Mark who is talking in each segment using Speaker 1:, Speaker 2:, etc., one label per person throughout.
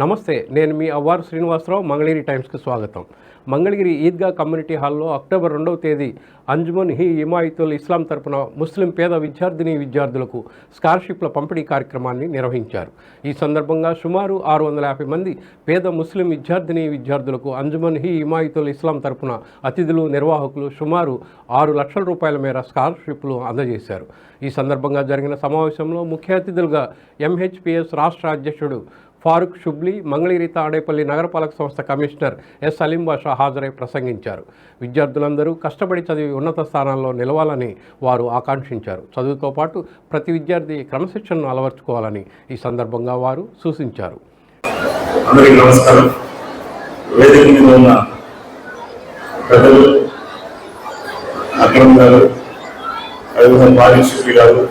Speaker 1: నమస్తే నేను మీ అవ్వారు శ్రీనివాసరావు మంగళగిరి టైమ్స్కి స్వాగతం. మంగళగిరి ఈద్గా కమ్యూనిటీ హాల్లో అక్టోబర్ రెండవ తేదీ అంజుమన్ హీ ఇమాయితుల్ ఇస్లాం తరపున ముస్లిం పేద విద్యార్థిని విద్యార్థులకు స్కాలర్షిప్ల పంపిణీ కార్యక్రమాన్ని నిర్వహించారు. ఈ సందర్భంగా సుమారు ఆరు వందల యాభై మంది పేద ముస్లిం విద్యార్థిని విద్యార్థులకు అంజుమన్ హీ ఇమాయితుల్ ఇస్లాం తరపున అతిథులు నిర్వాహకులు సుమారు ఆరు లక్షల రూపాయల మేర స్కాలర్షిప్లు అందజేశారు. ఈ సందర్భంగా జరిగిన సమావేశంలో ముఖ్య అతిథులుగా ఎంహెచ్పిఎస్ రాష్ట్ర అధ్యక్షుడు ఫారూక్ షుబ్లీ మంగళగిరి తాడేపల్లి నగరపాలక సంస్థ కమిషనర్ ఎస్ సలీం బాషా హాజరై ప్రసంగించారు. విద్యార్థులందరూ కష్టపడి చదివి ఉన్నత స్థానాల్లో నిలవాలని వారు ఆకాంక్షించారు. చదువుతో పాటు ప్రతి విద్యార్థి క్రమశిక్షణను అలవర్చుకోవాలని ఈ సందర్భంగా వారు సూచించారు.
Speaker 2: అందరికీ నమస్కారం. వేదిక మీద ఉన్న అక్రమ్ గారు అదేవిధంగా గారు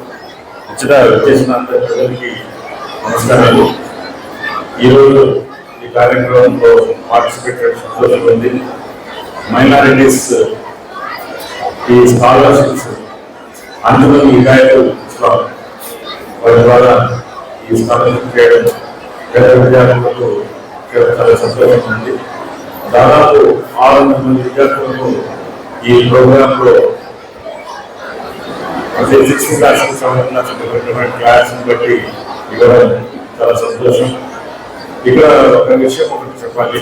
Speaker 2: ఇచ్చిన చేసిన అందరి ప్రజలకి నమస్కారాలు. ఈరోజు ఈ కార్యక్రమంలో పార్టిసిపేట్ సంతోషంగా ఉంది మైనారిటీస్ ఈ స్కాలర్షిప్స్ అందులో ఈ గాయకులు వారి ద్వారా ఈ స్కాలర్షిప్ చేయడం పేద విద్యార్థులకు చాలా సంతోషంగా ఉంది. దాదాపు ఆరు వందల మంది విద్యార్థులకు ఈ ప్రోగ్రాంలో లో అంటే సిక్స్త్ క్లాస్ సంబంధించిన క్లాస్ బట్టి ఇవ్వడం చాలా సంతోషం. ఇక్కడ ఒక విషయం ఒకటి చెప్పాలి.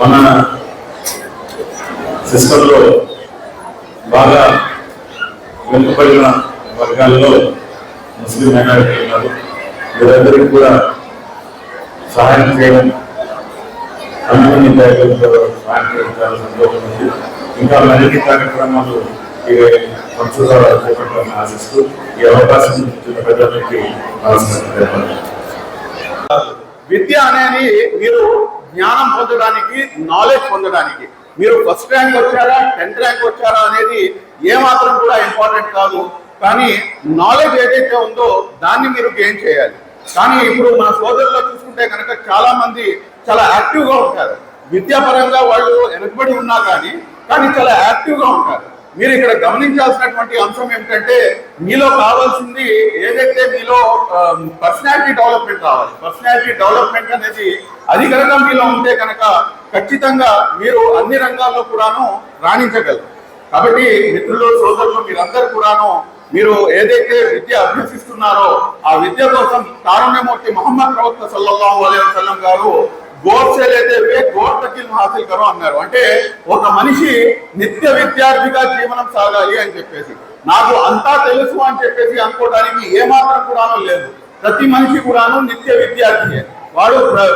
Speaker 2: మన సిస్టంలో బాగా వెనుకబడిన వర్గాల్లో ముస్లిం మైనారిటీ ఉన్నారు. వీరందరికీ కూడా సహాయం చేయడం అన్ని దయతో సహాయం చేయడం చాలా సంతోషం ఉంది. ఇంకా మరిన్ని కార్యక్రమాలు ఈ సంస్థ చేపట్టాలని ఆశిస్తూ ఈ అవకాశం ఇచ్చిన ప్రజలకి నమస్కారం.
Speaker 3: విద్య అనేది మీరు జ్ఞానం పొందడానికి నాలెడ్జ్ పొందడానికి. మీరు ఫస్ట్ ర్యాంక్ వచ్చారా టెన్త్ ర్యాంక్ వచ్చారా అనేది ఏమాత్రం కూడా ఇంపార్టెంట్ కాదు. కానీ నాలెడ్జ్ ఏదైతే ఉందో దాన్ని మీరు గెయిన్ చేయాలి. కానీ ఇప్పుడు మన సోదరుల్లో చూసుకుంటే కనుక చాలా మంది చాలా యాక్టివ్గా ఉంటారు. విద్యాపరంగా వాళ్ళు వెనకబడి ఉన్నా కానీ కానీ చాలా యాక్టివ్గా ఉంటారు. మీరు ఇక్కడ గమనించాల్సినటువంటి అంశం ఏమిటంటే మీలో కావాల్సింది ఏదైతే మీలో పర్సనాలిటీ డెవలప్మెంట్ కావాలి. పర్సనాలిటీ డెవలప్మెంట్ అనేది అది కనుక మీలో ఉంటే కనుక ఖచ్చితంగా మీరు అన్ని రంగాల్లో కూడాను రాణించగలరు. కాబట్టి మిత్రులు సోదరులు మీరందరూ కూడాను మీరు ఏదైతే విద్య అభ్యసిస్తున్నారో ఆ విద్య కోసం కారుణ్యమూర్తి మహమ్మద్ ప్రవక్త సల్లల్లాహు అలైహి వసల్లం గారు గోర్ से लेते हुए గోర్ తకిల్ హాసిల్ కరో అన్నారు అంటే ఒక మనిషి నిత్య విద్యార్థిగా జీవనం సాగాలి అని చెప్పేసి నాకు అంతా తెలుసు అని చెప్పేసి అనుకోవడానికి ఏమాత్రం కూడాను లేదు ప్రతి మనిషి కూడాను నిత్య విద్యార్థి వాడు ప్ర-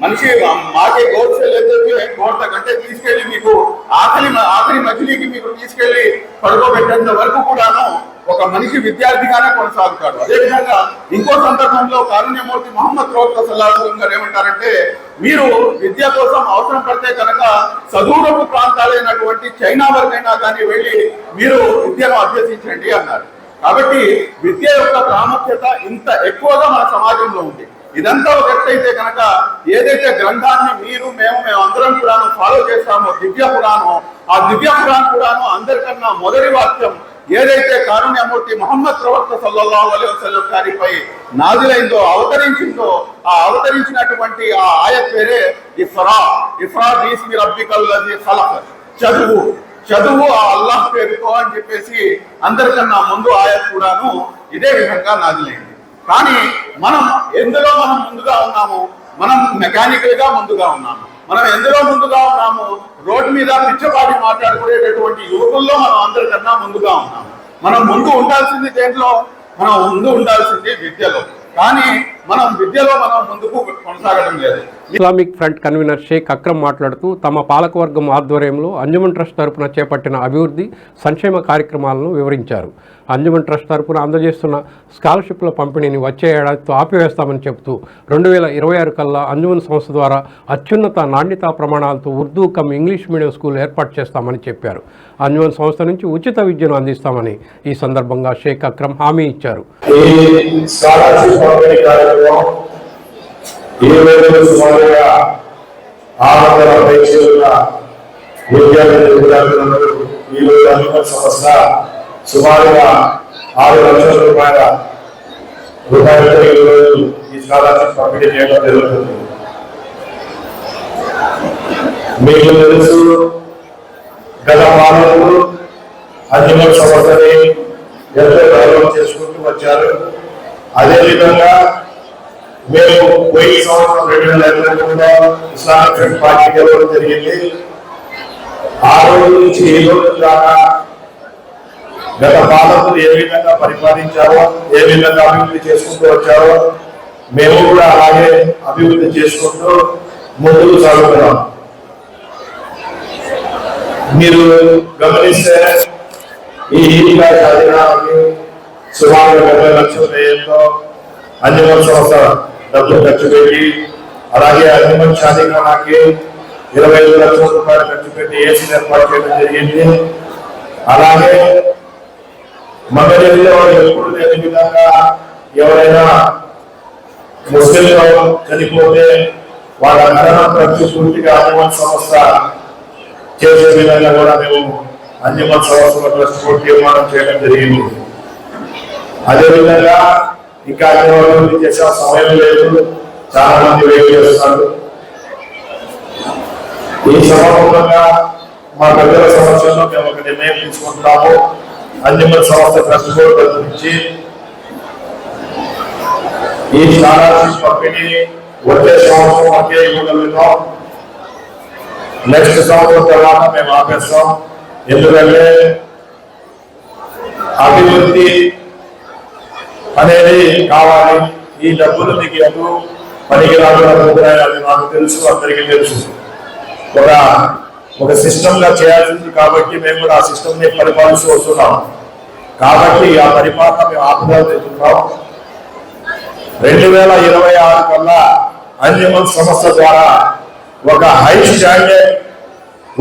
Speaker 3: మనిషి మాకే గోర్ से लेते हुए గోర్ తక్ అంటే తీసుకెళ్లి మీకు ఆఖరి ఆఖరి మజిలీకి మీకు తీసుకెళ్లి పడుకోబెట్టేంత వరకు కూడాను ఒక మనిషి విద్యార్థిగానే కొనసాగుతాడు. అదేవిధంగా ఇంకో సందర్భంలో కారుణ్యమూర్తి మహమ్మద్ ప్రవక్త సల్లాహం గారు ఏమంటారంటే మీరు విద్య కోసం అవసరం పడితే కనుక సదూరపు ప్రాంతాలైనటువంటి చైనా వరకైనా కానీ వెళ్ళి మీరు విద్యను అభ్యసించండి అన్నారు. కాబట్టి విద్య యొక్క ప్రాముఖ్యత ఇంత ఎక్కువగా మన సమాజంలో ఉంది. ఇదంతా ఒక ఎత్తు అయితే కనుక ఏదైతే గ్రంథాన్ని మీరు మేము మేము అందరం కూడాను ఫాలో చేస్తామో దివ్య పురాణం ఆ దివ్య పురాణం కూడాను అందరికన్నా మొదటి వాక్యం ఏదైతే కారుణ్యమూర్తి మహమ్మద్ ప్రవక్త సల్లల్లాహు అలైహి వసల్లం గారిపై నాజులైందో అవతరించిందో ఆ అవతరించినటువంటి ఆ ఆయ పేరే ఇఫ్రా ఇఫ్రా బీస్మి రబ్బికల్ లజీ చదువు. చదువు ఆ అల్లాహ్ పేరుతో అని చెప్పేసి అందరికన్నా ముందు ఆయ కూడాను ఇదే విధంగా నాజులైంది. కానీ మనం ఎందులో మనం ముందుగా ఉన్నాము మనం మెకానికల్గా ముందుగా ఉన్నాము. మనం ఎందులో ముందుగా ఉన్నాము రోడ్డు మీద పిచ్చపాటి మాట్లాడుకునేటటువంటి యువకుల్లో మనం అందరికన్నా ముందుగా ఉన్నాము మనం ముందు ఉండాల్సింది దేంట్లో? మనం ముందు ఉండాల్సింది విద్యలో. కానీ మనం విద్యలో మనం ముందుకు కొనసాగడం లేదు.
Speaker 1: Islamic front convener Sheikh Akram మాట్లాడుతూ తమ పాలకవర్గం ఆధ్వర్యంలో అంజుమన్ ట్రస్ట్ తరపున చేపట్టిన అభివృద్ధి సంక్షేమ కార్యక్రమాలను వివరించారు. అంజుమన్ ట్రస్ట్ తరపున అందజేస్తున్న స్కాలర్షిప్ల పంపిణీని వచ్చే ఏడాదితో ఆపివేస్తామని చెబుతూ రెండు వేల ఇరవై ఆరు కల్లా అంజుమన్ సంస్థ ద్వారా అత్యున్నత నాణ్యతా ప్రమాణాలతో Urdu cum English medium school ఏర్పాటు చేస్తామని చెప్పారు. అంజుమన్ సంస్థ నుంచి ఉచిత విద్యను అందిస్తామని ఈ సందర్భంగా షేక్ అక్రమ్ హామీ ఇచ్చారు.
Speaker 4: ఈ రోజు సుమారుగా ఆరు వందల పైచీలున్న విద్యార్థి విద్యార్థులందరూ ఈ రోజు సంస్థ సుమారుగా ఆరు లక్షల రూపాయల రూపాయలతో ఈ స్కాలర్షిప్ పంపిణీ చేయడం జరుగుతుంది. మీకు తెలుసు గత పాలకులు అంతిమ సంవత్సరాన్ని ఎంతో గౌరవం చేసుకుంటూ వచ్చారు. అదేవిధంగా మేము పోయి సంవత్సరం రెండు వేల ఇరవై మూడులో ఇస్లామిక్ ఫ్రంట్ పార్టీ గెలవడం జరిగింది. ఆ రోజు నుంచి ఈ రోజు దాకా గత పాలకులు ఏ విధంగా పరిపాలించారో ఏ విధంగా అభివృద్ధి చేసుకుంటూ వచ్చారో మేము కూడా అలాగే అభివృద్ధి చేసుకుంటూ ముందుకు సాగుతున్నాం. మీరు గమనిస్తే ఈ ఈగా సాధనానికి సుమారు డెబ్బై లక్షల వ్యయంతో అన్నిమల్ సంస్థ డబ్బులు ఖర్చు పెట్టి అలాగే అన్నిమల్ సాధనానికి ఇరవై ఐదు లక్షల రూపాయలు ఖర్చు పెట్టి ఏసీ ఏర్పాటు చేయడం జరిగింది. అలాగే మంగళగిరిలో ఎప్పుడు లేని విధంగా ఎవరైనా ముస్లింలు చనిపోతే వాళ్ళ మరణ ఖర్చు పూర్తిగా అన్నిమల్ సంస్థ చేసే విధంగా కూడా మేము అంజమల్ సంవత్సరం ట్రస్ట్ బోర్డు తీర్మానం చేయడం జరిగింది. అదేవిధంగా ఇంకా అన్ని అభివృద్ధి చేసే సమయం లేదు. చాలా మంది వెయిట్ చేస్తున్నారు. ఈ సభాముఖంగా మా పెద్దల సమస్యల్లో మేము ఒక నిర్ణయం తీసుకుంటున్నాము. అంజమల్ సంస్థ ట్రస్ట్ బోర్డు నుంచి ఈ స్కాలర్షిప్ పంపిణీ వచ్చే సంవత్సరం ఒకే ఇవ్వగలుగుతాం నెక్స్ట్ సంవత్సరం తర్వాత మేము ఆపేస్తాం. ఎందుకంటే అభివృద్ధి అనేది కావాలి. ఈ డబ్బులు మీకు ఎప్పుడు పనికి అనుకుంటున్నాయి అది నాకు తెలుసు అందరికీ తెలుసు. ఒక ఒక సిస్టమ్గా చేయాల్సింది కాబట్టి మేము కూడా ఆ సిస్టమ్ని పరిపాలిస్తూ వస్తున్నాం. కాబట్టి ఆ పరిపాలన మేము ఆపుదాం రెండు వేల ఇరవై ఆరు కల్లా అన్యమన్ సంస్థ ద్వారా ఒక high standard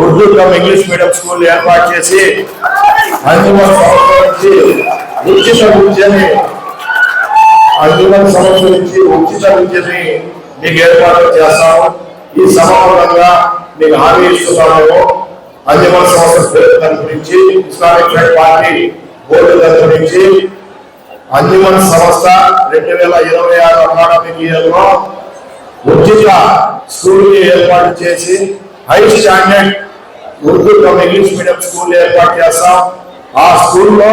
Speaker 4: Urdu cum English medium school ఏర్పాటు చేసి అన్యమన్ సంస్థ నుంచి ఉచిత విద్యని అన్యమల్ సంస్థ నుంచి ఉచిత విద్యని మీకు ఏర్పాటు చేస్తాము. ఈ సమాపంగా మీకు హామీ ఇస్తున్నాము. అన్యమల్ సంస్థ పేరు తరపు నుంచి ఇస్లామిక్ ఫ్రంట్ పార్టీ బోర్డు తరపు నుంచి అంజుమన్ సంస్థ రెండు వేల ఇరవై ఆరు అకాడమిక్ ఇయర్లో ఉచిత స్కూల్ ఏర్పాటు చేసి high standard Urdu cum English medium school ఏర్పాటు చేస్తాం. ఆ స్కూల్లో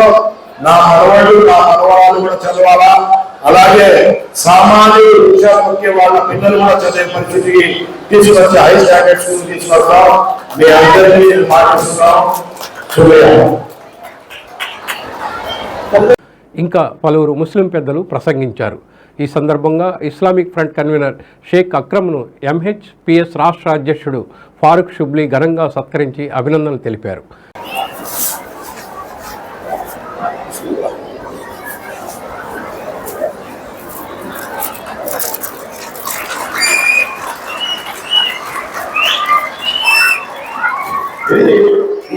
Speaker 4: నా మనవాళ్ళు నా మనవరాలు కూడా చదవాలా. అలాగే సామాజిక విద్యాముఖ్య వాళ్ళ పిల్లలు కూడా చదివే పరిస్థితికి తీసుకొచ్చి హై స్టాండర్డ్ స్కూల్ తీసుకొస్తాం. మీ అందరినీ మాట్లాడుతున్నాం శుభ్రయం
Speaker 1: ఇంకా పలువురు ముస్లిం పెద్దలు ప్రసంగించారు. ఈ సందర్భంగా ఇస్లామిక్ ఫ్రంట్ కన్వీనర్ షేక్ అక్రమ్ను ఎంహెచ్ పిఎస్ రాష్ట్ర అధ్యక్షుడు ఫారూక్ షుబ్లీ ఘనంగా సత్కరించి అభినందనలు తెలిపారు
Speaker 3: ఇది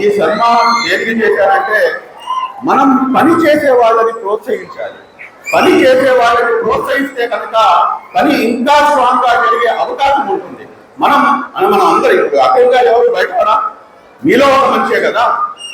Speaker 3: ఈ సన్మానం దేనికి చేశారంటే మనం పని చేసే వాళ్ళని ప్రోత్సహించాలి. పని చేసే వాళ్ళని ప్రోత్సహిస్తే కనుక పని ఇంకా స్ట్రాంగ్గా జరిగే అవకాశం ఉంటుంది. మనం మనం అందరం ఇప్పుడు అక్కడిగా ఎవరు? బయట మీలో ఒక మంచే కదా?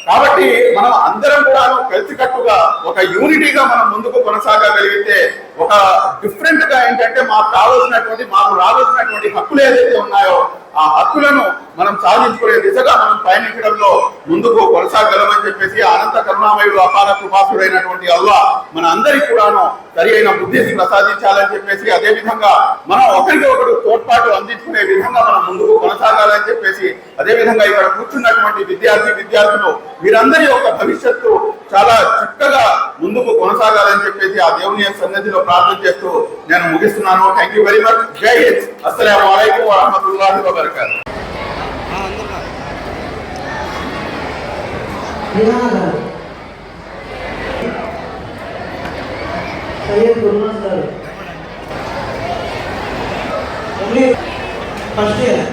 Speaker 3: కాబట్టి మనం అందరం కూడా కలిసికట్టుగా ఒక యూనిటీగా మనం ముందుకు కొనసాగగలిగితే ఒక డిఫరెంట్గా ఏంటంటే మాకు కావాల్సినటువంటి మాకు రావాల్సినటువంటి హక్కులు ఏదైతే ఉన్నాయో ఆ హక్కులను మనం సాధించుకునే దిశగా మనం పయనించడంలో ముందుకు కొనసాగలమని చెప్పేసి అనంత కరుణామయుడు అపార కృపాసుడైనటువంటి అల్లా మన అందరికి కూడాను సరి అయిన బుద్ధిని ప్రసాదించాలని చెప్పేసి అదే విధంగా మనం ఒకరికి ఒకరు తోడ్పాటు అందించుకునే విధంగా మనం ముందుకు కొనసాగాలని చెప్పేసి అదే విధంగా ఇక్కడ కూర్చున్నటువంటి విద్యార్థి విద్యార్థులు వీరందరి యొక్క భవిష్యత్తు చాలా చక్కగా ముందుకు కొనసాగాలని చెప్పేసి ఆ దేవుని సన్నిధిలో ప్రార్థన చేస్తూ నేను ముగిస్తున్నాను. థ్యాంక్ యూ వెరీ మచ్ జై హింద్ అస్సలం వలైకుం వరహమతుల్లాహి వబర్కాతు
Speaker 5: ఫస్ట్ ఇయర్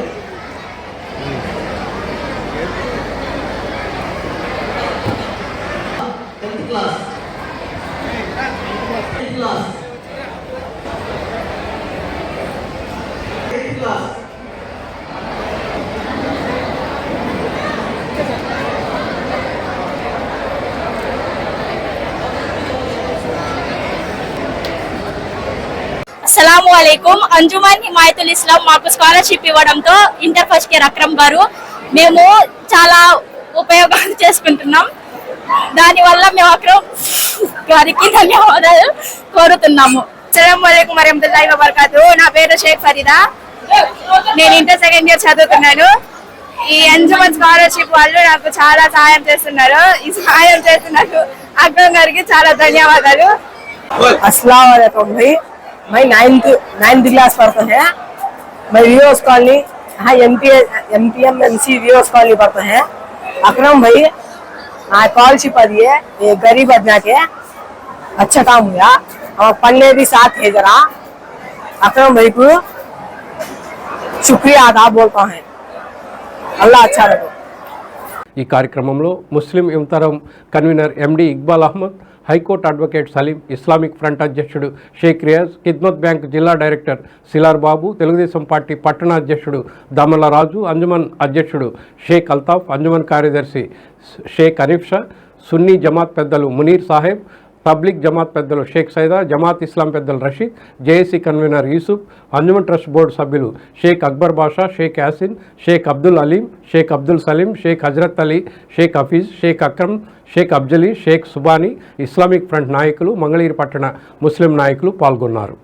Speaker 6: అస్సలం అంజుమన్ హిమాయతుల్ ఇస్లాం మాకు స్కాలర్షిప్ ఇవ్వడంతో ఇంటర్ ఫస్ట్ ఇయర్ అక్రమ్ గారు మేము చాలా ఉపయోగాలు చేసుకుంటున్నాం. దానివల్ల మేము అక్రమ్ గారికి ధన్యవాదాలు కోరుతున్నాము. అస్సలం వరహమతుల్లాహి వబర్కాతు. నా పేరు షేక్ ఫరీదా. నేను ఇంటర్ సెకండ్ ఇయర్ చదువుతున్నాను. ఈ అంజుమన్ స్కాలర్షిప్ వాళ్ళు నాకు చాలా సహాయం చేస్తున్నారు. ఈ సహాయం చేస్తున్నారు అక్రమ్ గారికి చాలా ధన్యవాదాలు.
Speaker 7: అస్సలం వరకం भाई मैं नाइन्थ नाइन्थ क्लास पढ़ते हैं मैं विवोस कॉलोनी हाँ M P M P M M C Vivos colony पढ़ते हैं अकरम भाई हाँ स्कॉलरशिप दिए ये गरीब आदमी के अच्छा काम हुआ और पढ़ने भी साथ है जरा अकरम भाई को शुक्रिया अदा बोलता है अल्लाह अच्छा रखो
Speaker 1: ఈ కార్యక్రమంలో ముస్లిం యువతరం కన్వీనర్ ఎండి Iqbal Ahmed high court advocate Saleem Islamic front అధ్యక్షుడు షేక్ రియాజ్ కిద్మత్ బ్యాంక్ జిల్లా డైరెక్టర్ సిలార్ బాబు తెలుగుదేశం పార్టీ పట్టణ అధ్యక్షుడు దమల రాజు అంజుమన్ అధ్యక్షుడు షేక్ అల్తాఫ్ అంజుమన్ కార్యదర్శి షేక్ అనీఫ్ షా సున్నీ జమాత్ పెద్దలు మునీర్ సాహెబ్ పబ్లిక్ జమాత్ పెద్దలు షేక్ సైదా జమాత్ ఇస్లాం పెద్దలు Rashid JAC convener Yusuf Anjuman trust board సభ్యులు షేక్ అక్బర్ బాషా షేక్ యాసిన్ షేక్ అబ్దుల్ అలీం షేక్ అబ్దుల్ సలీం షేక్ హజరత్ అలీ షేక్ హఫీజ్ షేక్ అక్రమ్ షేక్ అబ్జలీ షేక్ సుబానీ ఇస్లామిక్ ఫ్రంట్ నాయకులు మంగళగిరి పట్టణ ముస్లిం నాయకులు పాల్గొన్నారు.